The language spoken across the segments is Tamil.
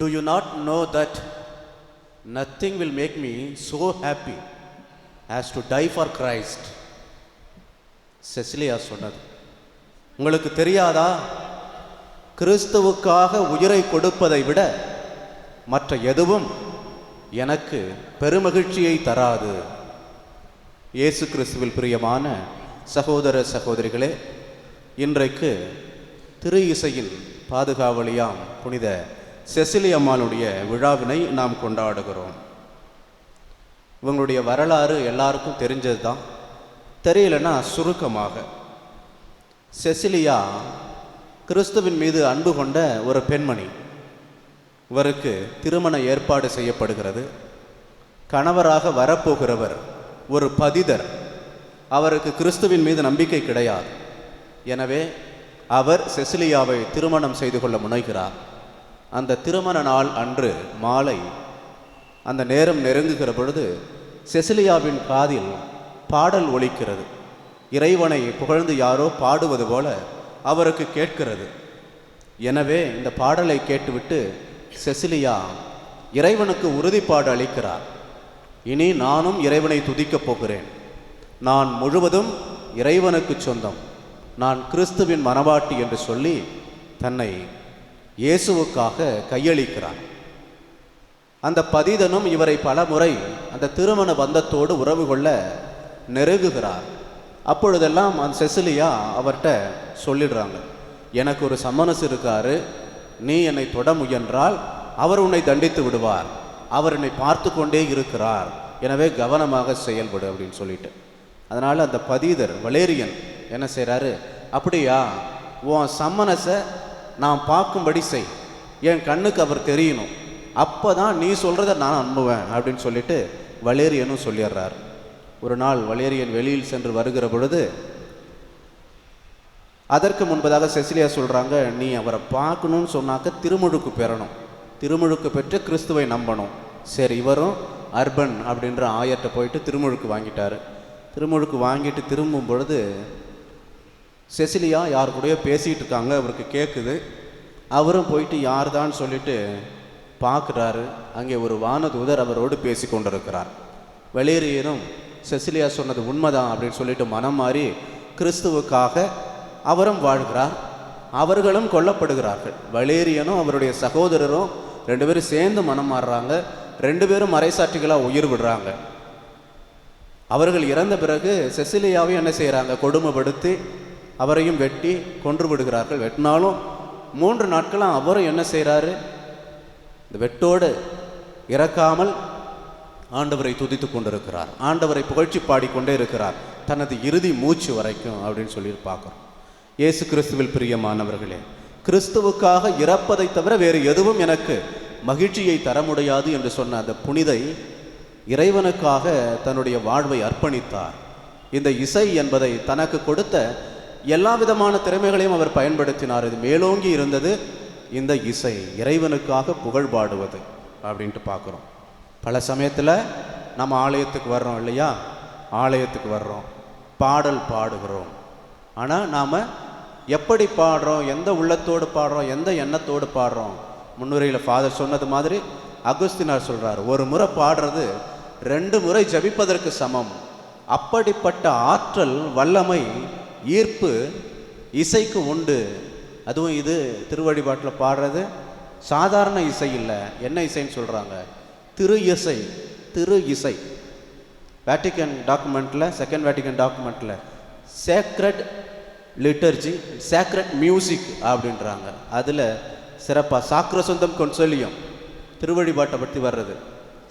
Do you not know that nothing will make me so happy as to die for Christ Cecilia சொன்னது. உங்களுக்கு தெரியாதா? கிறிஸ்துவுக்காக உயிரை கொடுப்பதை விட மற்ற எதுவும் எனக்கு பெருமகிழ்ச்சியை தராது. இயேசு கிறிஸ்துவில் பிரியமான சகோதர சகோதரிகளே இன்றைக்கு திரு இசையின் பாதுகாவலியாம் புனித செசிலி அம்மாளுடைய விழாவினை நாம் கொண்டாடுகிறோம். இவங்களுடைய வரலாறு எல்லாருக்கும் தெரிஞ்சது தான் தெரியலன்னா சுருக்கமாக. செசிலியா கிறிஸ்துவின் மீது அன்பு கொண்ட ஒரு பெண்மணி. இவருக்கு திருமண ஏற்பாடு செய்யப்படுகிறது. கணவராக வரப்போகிறவர் ஒரு பதிதர். அவருக்கு கிறிஸ்துவின் மீது நம்பிக்கை கிடையாது. எனவே அவர் செசிலியாவை திருமணம் செய்து கொள்ள முனைகிறார். அந்த திருமண நாள் அன்று மாலை அந்த நேரம் நெருங்குகிற பொழுது செசிலியாவின் காதில் பாடல் ஒலிக்கிறது. இறைவனை புகழ்ந்து யாரோ பாடுவது போல அவருக்கு கேட்கிறது. எனவே இந்த பாடலை கேட்டுவிட்டு செசிலியா இறைவனுக்கு உறுதிப்பாடு அளிக்கிறார். இனி நானும் இறைவனை துதிக்கப் போகிறேன். நான் முழுவதும் இறைவனுக்கு சொந்தம். நான் கிறிஸ்துவின் மனவாட்டி என்று சொல்லி தன்னை இயேசுவுக்காக கையளிக்கிறார். அந்த பதிதனும் இவரை பலமுறை அந்த திருமண பந்தத்தோடு உறவு கொள்ள நெருங்குகிறார். அப்பொழுதெல்லாம் அந்த செசிலியா அவர்கிட்ட சொல்லிடுறாங்க எனக்கு ஒரு சம்மனஸ் இருக்காரு நீ என்னை தொட முயன்றால் அவர் உன்னை தண்டித்து விடுவார் அவர் என்னை பார்த்து கொண்டே இருக்கிறார் எனவே கவனமாக செயல்படு அப்படின்னு சொல்லிட்டு. அதனால் அந்த பதீதர் வலேரியன் என்ன செய்கிறாரு அப்படியா உன் சம்மனஸை நான் பார்க்கும்படி செய். என் கண்ணுக்கு அவர் தெரியணும் அப்போ தான் நீ சொல்கிறத நான் நம்புவேன் அப்படின்னு சொல்லிட்டு வலேரியனும் சொல்லிடுறார். ஒரு நாள் வலேரியன் வெளியில் சென்று வருகிற பொழுது அதற்கு முன்பதாக செசிலியா சொல்கிறாங்க நீ அவரை பார்க்கணும்னு சொன்னாக்க திருமுழுக்கு பெறணும். திருமுழுக்கு பெற்று கிறிஸ்துவை நம்பணும். சரி இவரும் அர்பன் அப்படின்ற ஆயர்கிட்ட போயிட்டு திருமுழுக்கு வாங்கிட்டார். திருமுழுக்கு வாங்கிட்டு திரும்பும் பொழுது செசிலியா யார் கூடயோ பேசிகிட்டு இருக்காங்க அவருக்கு கேட்குது அவரும் போயிட்டு யார் தான் சொல்லிட்டு பார்க்குறாரு அங்கே ஒரு வானதூதர் அவரோடு பேசி கொண்டிருக்கிறார். வெளியேறியனும் செசிலியா சொன்னது உண்மைதான் அப்படின்னு சொல்லிட்டு மனம் மாறி கிறிஸ்துவுக்காக அவரும் வாழ்கிறார். அவர்களும் கொல்லப்படுகிறார்கள். வலேரியனும் அவருடைய சகோதரரும் ரெண்டு பேரும் சேர்ந்து மனம் மாறுறாங்க. ரெண்டு பேரும் மறைசாட்சிகளாக உயிர் விடுறாங்க. அவர்கள் இறந்த பிறகு செசிலியாவையும் என்ன செய்கிறாங்க கொடுமைப்படுத்தி அவரையும் வெட்டி கொன்று விடுகிறார்கள். வெட்டினாலும் மூன்று நாட்களும் அவரும் என்ன செய்கிறாரு இந்த வெட்டோடு இறக்காமல் ஆண்டவரை துதித்து கொண்டிருக்கிறார். ஆண்டவரை புகழ்ச்சி பாடிக்கொண்டே இருக்கிறார். தனது இறுதி மூச்சு வரைக்கும் அப்படின்னு சொல்லி பார்க்குறோம். இயேசு கிறிஸ்துவில் பிரியமானவர்களே கிறிஸ்துவுக்காக இறப்பதை தவிர வேறு எதுவும் எனக்கு மகிழ்ச்சியை தர முடியாது என்று சொன்ன அந்த புனிதை இறைவனுக்காக தன்னுடைய வாழ்வை அர்ப்பணித்தார். இந்த இசை என்பதை தனக்கு கொடுத்த எல்லா விதமான திறமைகளையும் அவர் பயன்படுத்தினார். இது மேலோங்கி இருந்தது. இந்த இசை இறைவனுக்காக புகழ் பாடுவது அப்படின்ட்டு பார்க்குறோம். பல சமயத்தில் நம்ம ஆலயத்துக்கு வர்றோம் இல்லையா? ஆலயத்துக்கு வர்றோம். பாடல் பாடுகிறோம். ஆனால் நாம் எப்படி பாடுறோம்? எந்த உள்ளத்தோடு பாடுறோம்? எந்த எண்ணத்தோடு பாடுறோம்? முன்னுரையில் ஃபாதர் சொன்னது மாதிரி அகுஸ்தினார் சொல்கிறார் ஒரு முறை பாடுறது ரெண்டு முறை ஜபிப்பதற்கு சமம். அப்படிப்பட்ட ஆற்றல் வல்லமை ஈர்ப்பு இசைக்கு உண்டு. அதுவும் இது திருவழிபாட்டில் பாடுறது. சாதாரண இசை இல்லை. என்ன இசைன்னு சொல்கிறாங்க திரு இசை திரு இசை. வேட்டிக்கன் டாக்குமெண்ட்டில் செகண்ட் வேட்டிக்கன் டாக்குமெண்ட்டில் சேக்ரட் லிட்டர்ஜி சேக்ரட் மியூசிக் அப்படின்றாங்க. அதில் சிறப்பாக சாக்ர சொந்தம் கொன்சொல்லியம் திருவழிபாட்டை பற்றி வர்றது.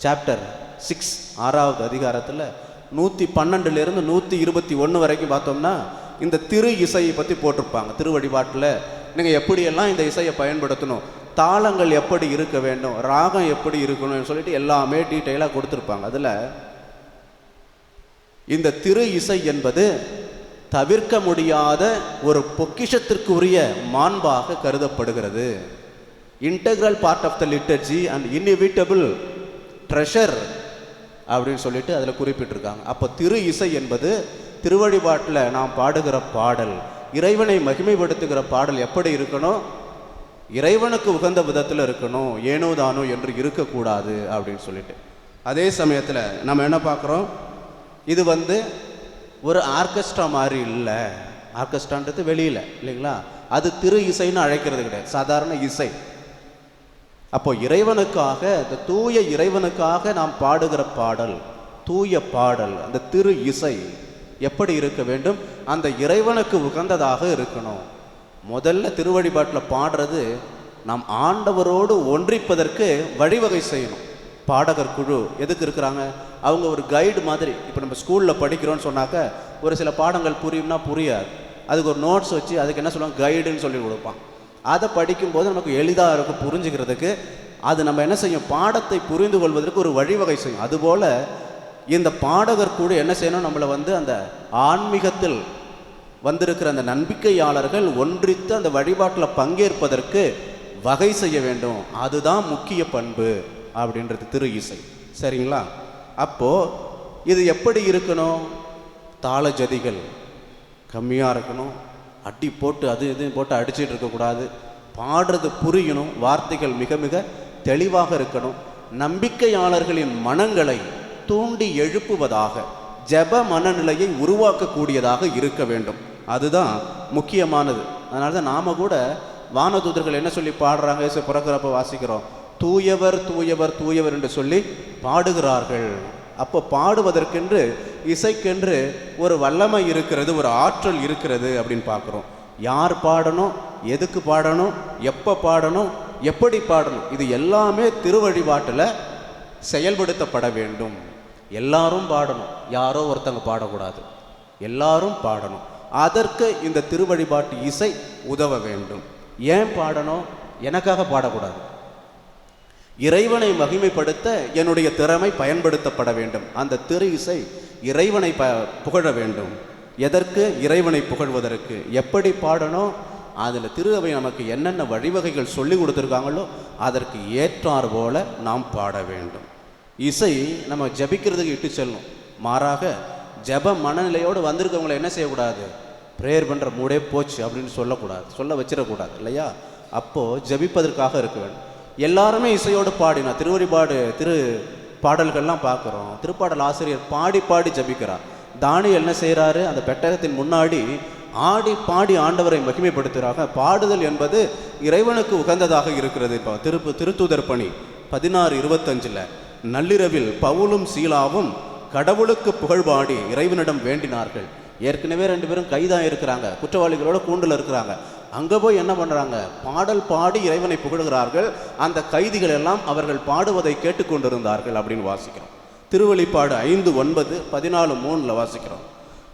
சாப்டர் சிக்ஸ் ஆறாவது அதிகாரத்தில் நூற்றி பன்னெண்டுலேருந்து நூற்றி இருபத்தி ஒன்று வரைக்கும் பார்த்தோம்னா இந்த திரு இசையை பற்றி போட்டிருப்பாங்க. திரு வழிபாட்டில் நீங்கள் எப்படியெல்லாம் இந்த இசையை பயன்படுத்தணும் தாளங்கள் எப்படி இருக்க வேண்டும் ராகம் எப்படி இருக்கணும்னு சொல்லிட்டு எல்லாமே டீட்டெயிலாக கொடுத்துருப்பாங்க. அதில் இந்த திரு இசை என்பது தவிர்க்க முடியாத ஒரு பொக்கிஷத்திற்கு உரிய மாண்பாக கருதப்படுகிறது. Integral part of the liturgy and inevitable treasure அப்படின்னு சொல்லிட்டு அதில் குறிப்பிட்டிருக்காங்க. அப்போ திரு இசை என்பது திருவழிபாட்டில் நாம் பாடுகிற பாடல் இறைவனை மகிமைப்படுத்துகிற பாடல் எப்படி இருக்கணும்? இறைவனுக்கு உகந்த விதத்தில் இருக்கணும் ஏனோ தானோ என்று இருக்கக்கூடாது அப்படின்னு சொல்லிட்டு. அதே சமயத்தில் நம்ம என்ன பார்க்குறோம்? இது வந்து ஒரு ஆர்கெஸ்ட்ரா மாதிரி இல்லை. ஆர்கெஸ்ட்ரான்றது வெளியில் இல்லைங்களா? அது திரு இசைன்னு அழைக்கிறது கிடையாது. சாதாரண இசை. அப்போ இறைவனுக்காக இந்த தூய இறைவனுக்காக நாம் பாடுகிற பாடல் தூய பாடல் அந்த திரு இசை எப்படி இருக்க வேண்டும்? அந்த இறைவனுக்கு உகந்ததாக இருக்கணும். முதல்ல திருவழிபாட்டில் பாடுறது நாம் ஆண்டவரோடு ஒன்றிப்பதற்கு வழிவகை செய்யணும். பாடகர் குழு எதுக்கு இருக்கிறாங்க? அவங்க ஒரு கைடு மாதிரி. இப்போ நம்ம ஸ்கூலில் படிக்கிறோன்னு சொன்னாக்க ஒரு சில பாடங்கள் புரியும்னா புரியாது. அதுக்கு ஒரு நோட்ஸ் வச்சு அதுக்கு என்ன சொல்லுவாங்க? கைடுன்னு சொல்லி கொடுப்பான் அதை படிக்கும்போது நமக்கு எளிதாக இருக்கும் புரிஞ்சுக்கிறதுக்கு. அது நம்ம என்ன செய்யும்? பாடத்தை புரிந்து கொள்வதற்கு ஒரு வழிவகை செய்யும். அதுபோல் இந்த பாடகர் கூட என்ன செய்யணும்? நம்மளை வந்து அந்த ஆன்மீகத்தில் வந்திருக்கிற அந்த நம்பிக்கையாளர்கள் ஒன்றித்து அந்த வழிபாட்டில் பங்கேற்பதற்கு வகை செய்ய வேண்டும். அதுதான் முக்கிய பண்பு அப்படின்றது திரு இசை. சரிங்களா? அப்போ இது எப்படி இருக்கணும்? தாள ஜதிகள் கம்மியாக இருக்கணும். அடி போட்டு அது இது போட்டு அடிச்சிட்டு இருக்கக்கூடாது பாடுறது புரியணும். வார்த்தைகள் மிக மிக தெளிவாக இருக்கணும். நம்பிக்கையாளர்களின் மனங்களை தூண்டி எழுப்புவதாக ஜெப மனநிலையை உருவாக்கக்கூடியதாக இருக்க வேண்டும். அதுதான் முக்கியமானது. அதனால தான் நாம் கூட வானதூதர்கள் என்ன சொல்லி பாடுறாங்க? இயேசு பிறக்கிறப்ப வாசிக்கிறோம். தூயவர் தூயவர் தூயவர் என்று சொல்லி பாடுகிறார்கள். அப்போ பாடுவதற்கென்று இசைக்கென்று ஒரு வல்லமை இருக்கிறது ஒரு ஆற்றல் இருக்கிறது அப்படின்னு பார்க்குறோம். யார் பாடணும்? எதுக்கு பாடணும்? எப்போ பாடணும்? எப்படி பாடணும்? இது எல்லாமே திருவழிபாட்டில் செயல்படுத்தப்பட வேண்டும். எல்லாரும் பாடணும். யாரோ ஒருத்தங்க பாடக்கூடாது. எல்லாரும் பாடணும். அதற்கு இந்த திருவழிபாட்டு இசை உதவ வேண்டும். ஏன் பாடணும்? எனக்காக பாடக்கூடாது. இறைவனை மகிமைப்படுத்த என்னுடைய திறமை பயன்படுத்தப்பட வேண்டும். அந்த திரு இசை இறைவனை ப புகழ வேண்டும். எதற்கு? இறைவனை புகழ்வதற்கு. எப்படி பாடணும்? அதில் திரு அவை நமக்கு என்னென்ன வழிவகைகள் சொல்லி கொடுத்துருக்காங்களோ அதற்கு ஏற்றார் போல நாம் பாட வேண்டும். இசை நம்ம ஜபிக்கிறதுக்கு இட்டு செல்லும். மாறாக ஜெப மனநிலையோடு வந்திருக்கவங்களை என்ன செய்யக்கூடாது? ப்ரேயர் பண்ணுற மூடே போச்சு அப்படின்னு சொல்லக்கூடாது. சொல்ல வச்சிடக்கூடாது இல்லையா? அப்போது ஜபிப்பதற்காக இருக்க வேண்டும். எல்லாருமே இசையோடு பாடினா திருவரிபாடு திரு பாடல்கள்லாம் பார்க்குறோம். திருப்பாடல் ஆசிரியர் பாடி பாடி ஜபிக்கிறார். தானி என்ன செய்கிறாரு? அந்த பெட்டகத்தின் முன்னாடி ஆடி பாடி ஆண்டவரை மகிமைப்படுத்துகிறாங்க பாடுதல் என்பது இறைவனுக்கு உகந்ததாக இருக்கிறது. இப்போ திருப்பு திருத்தூதர் பணி பதினாறு இருபத்தஞ்சில். நள்ளிரவில் பவுலும் சீலாவும் கடவுளுக்கு புகழ்பாடி இறைவனிடம் வேண்டினார்கள். ஏற்கனவே ரெண்டு பேரும் கைதான் இருக்கிறாங்க. குற்றவாளிகளோட கூண்டில் இருக்கிறாங்க. அங்கே போய் என்ன பண்ணுறாங்க பாடல் பாடி இறைவனை புகழுகிறார்கள். அந்த கைதிகள் எல்லாம் அவர்கள் பாடுவதை கேட்டுக்கொண்டிருந்தார்கள் அப்படின்னு வாசிக்கிறோம். திருவெளிப்பாடு ஐந்து ஒன்பது பதினாலு மூணில் வாசிக்கிறோம்.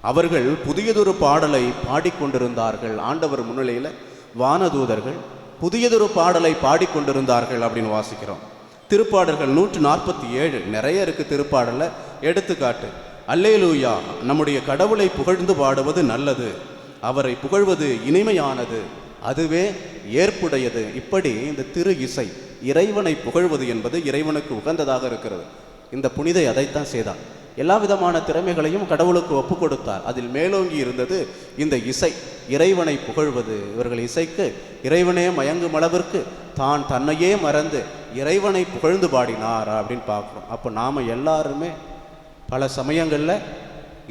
அவர்கள் புதியதொரு பாடலை பாடிக்கொண்டிருந்தார்கள். ஆண்டவர் முன்னிலையில் வானதூதர்கள் புதியதொரு பாடலை பாடிக்கொண்டிருந்தார்கள் அப்படின்னு வாசிக்கிறோம். திருப்பாடல்கள் நூற்று நாற்பத்தி ஏழு நிறைய இருக்குது திருப்பாடலை எடுத்துக்காட்டு அல்லேலூயா நம்முடைய கடவுளை புகழ்ந்து பாடுவது நல்லது. அவரை புகழ்வது இனிமையானது. அதுவே ஏற்புடையது. இப்படி இந்த திரு இசை இறைவனை புகழ்வது என்பது இறைவனுக்கு உகந்ததாக இருக்கிறது. இந்த புனிதை அதைத்தான் செய்தார். எல்லா விதமான திறமைகளையும் கடவுளுக்கு ஒப்பு கொடுத்தார். அதில் மேலோங்கி இருந்தது இந்த இசை இறைவனை புகழ்வது. இவர்கள் இசைக்கு இறைவனே மயங்கும் அளவிற்கு தான் தன்னையே மறந்து இறைவனை புகழ்ந்து பாடினார் அப்படின்னு பார்க்குறோம். அப்போ நாம் எல்லாருமே பல சமயங்களில்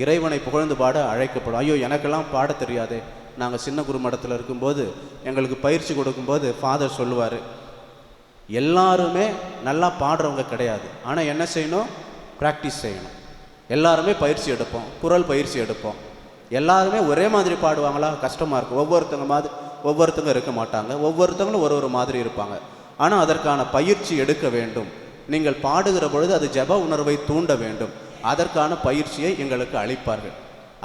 இறைவனை புகழ்ந்து பாட அழைக்கப்படும். ஐயோ எனக்கெல்லாம் பாட தெரியாதே. நாங்கள் சின்ன குருமடத்தில் இருக்கும்போது எங்களுக்கு பயிற்சி கொடுக்கும்போது ஃபாதர் சொல்லுவார் எல்லாருமே நல்லா பாடுறவங்க கிடையாது. ஆனால் என்ன செய்யணும்? ப்ராக்டிஸ் செய்யணும். எல்லாருமே பயிற்சி எடுப்போம். குரல் பயிற்சி எடுப்போம். எல்லாருமே ஒரே மாதிரி பாடுவாங்களா? கஷ்டமாக இருக்கும். ஒவ்வொருத்தங்க மாதிரி ஒவ்வொருத்தங்க இருக்க மாட்டாங்க. ஒவ்வொருத்தங்களும் ஒரு ஒரு மாதிரி இருப்பாங்க. ஆனால் அதற்கான பயிற்சி எடுக்க வேண்டும். நீங்கள் பாடுகிற பொழுது அது ஜெப உணர்வை தூண்ட வேண்டும். அதற்கான பயிற்சியை எங்களுக்கு அளிப்பார்கள்.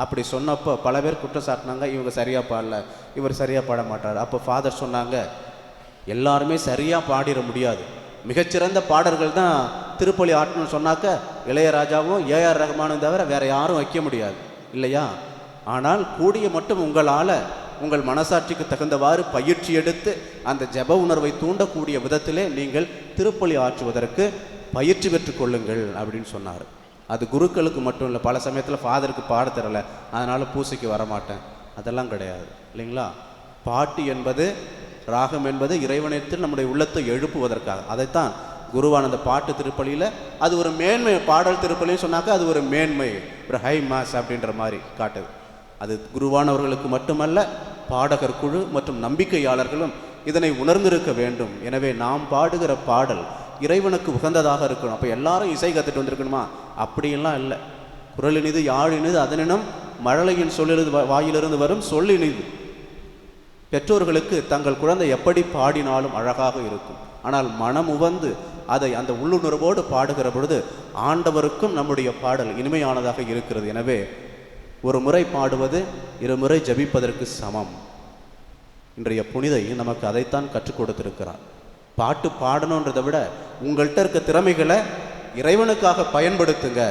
அப்படி சொன்னப்போ பல பேர் குற்றம் சாட்டினாங்க இவங்க சரியாக பாடல இவர் சரியாக பாட மாட்டார். அப்போ ஃபாதர் சொன்னாங்க எல்லாருமே சரியாக பாடிட முடியாது. மிகச்சிறந்த பாடல்கள் தான் திருப்பலி ஆட்டணும்னு சொன்னாக்க இளையராஜாவும் ஏஆர் ரஹ்மானும் தவிர வேறு யாரும் வைக்க முடியாது. இல்லையா? ஆனால் கூடிய மட்டும் உங்களால் உங்கள் மனசாட்சிக்கு தகுந்தவாறு பயிற்சி எடுத்து அந்த ஜெப உணர்வை தூண்டக்கூடிய விதத்திலே நீங்கள் திருப்பலி ஆற்றுவதற்கு பயிற்சி பெற்றுக் கொள்ளுங்கள் அப்படின்னு சொன்னார். அது குருக்களுக்கு மட்டும் இல்லை பல சமயத்தில் ஃபாதருக்கு பாட தரல. அதனால் பூசைக்கு வரமாட்டேன். அதெல்லாம் கிடையாது. இல்லைங்களா? பாட்டு என்பது ராகம் என்பது இறைவனத்தில் நம்முடைய உள்ளத்தை எழுப்புவதற்காக. அதைத்தான் குருவான அந்த பாட்டு திருப்பலியில் அது ஒரு மேன்மை பாடல் திருப்பலின்னு சொன்னாக்கா அது ஒரு மேன்மை. ஒரு ஹை மாஸ் அப்படின்ற மாதிரி காட்டுது. அது குருவானவர்களுக்கு மட்டுமல்ல பாடகர் குழு மற்றும் நம்பிக்கையாளர்களும் இதனை உணர்ந்திருக்க வேண்டும். எனவே நாம் பாடுகிற பாடல் இறைவனுக்கு உகந்ததாக இருக்கணும். அப்போ எல்லாரும் இசை கற்றுட்டு வந்திருக்கணுமா? அப்படியெல்லாம் இல்லை. குரலினிது யாழினிது அதனினும் மழலையின் சொல்லிலிருந்து வாயிலிருந்து வரும் சொல்லினிது. பெற்றோர்களுக்கு தங்கள் குழந்தை எப்படி பாடினாலும் அழகாக இருக்கும். ஆனால் மனம் உவந்து அதை அந்த உள்ளுணர்வோடு பாடுகிற பொழுது ஆண்டவருக்கும் நம்முடைய பாடல் இனிமையானதாக இருக்கிறது. எனவே ஒரு முறை பாடுவது இருமுறை ஜபிப்பதற்கு சமம். இன்றைய புனிதை நமக்கு அதைத்தான் கற்றுக் கொடுத்திருக்கிறார். பாட்டு பாடணுன்றதை விட உங்கள்கிட்ட இருக்க திறமைகளை இறைவனுக்காக பயன்படுத்துங்க.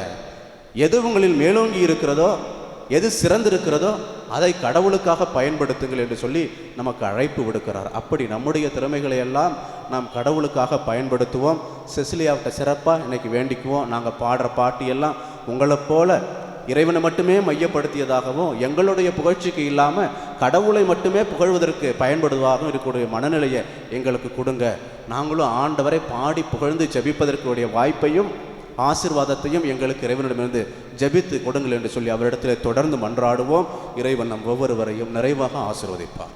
எது உங்களில் மேலோங்கி இருக்கிறதோ எது சிறந்திருக்கிறதோ அதை கடவுளுக்காக பயன்படுத்துங்கள் என்று சொல்லி நமக்கு அழைப்பு விடுக்கிறார். அப்படி நம்முடைய திறமைகளை எல்லாம் நாம் கடவுளுக்காக பயன்படுத்துவோம். செசிலியாவிட்ட சிறப்பாக இன்னைக்கு வேண்டிக்குவோம். நாங்கள் பாடுற பாட்டு எல்லாம் உங்களை போல இறைவனை மட்டுமே மையப்படுத்தியதாகவும் எங்களுடைய புகழ்ச்சிக்கு இல்லாமல் கடவுளை மட்டுமே புகழ்வதற்கு பயன்படுவதாகவும் இருக்கக்கூடிய மனநிலையை எங்களுக்கு கொடுங்க. நாங்களும் ஆண்டவரை பாடி புகழ்ந்து ஜபிப்பதற்குடைய வாய்ப்பையும் ஆசிர்வாதத்தையும் எங்களுக்கு இறைவனிடமிருந்து ஜெபித்து கொடுங்கள் என்று சொல்லி அவரிடத்தில் தொடர்ந்து மன்றாடுவோம். இறைவன் நம் ஒவ்வொருவரையும் நிறைவாக ஆசீர்வதிப்பார்.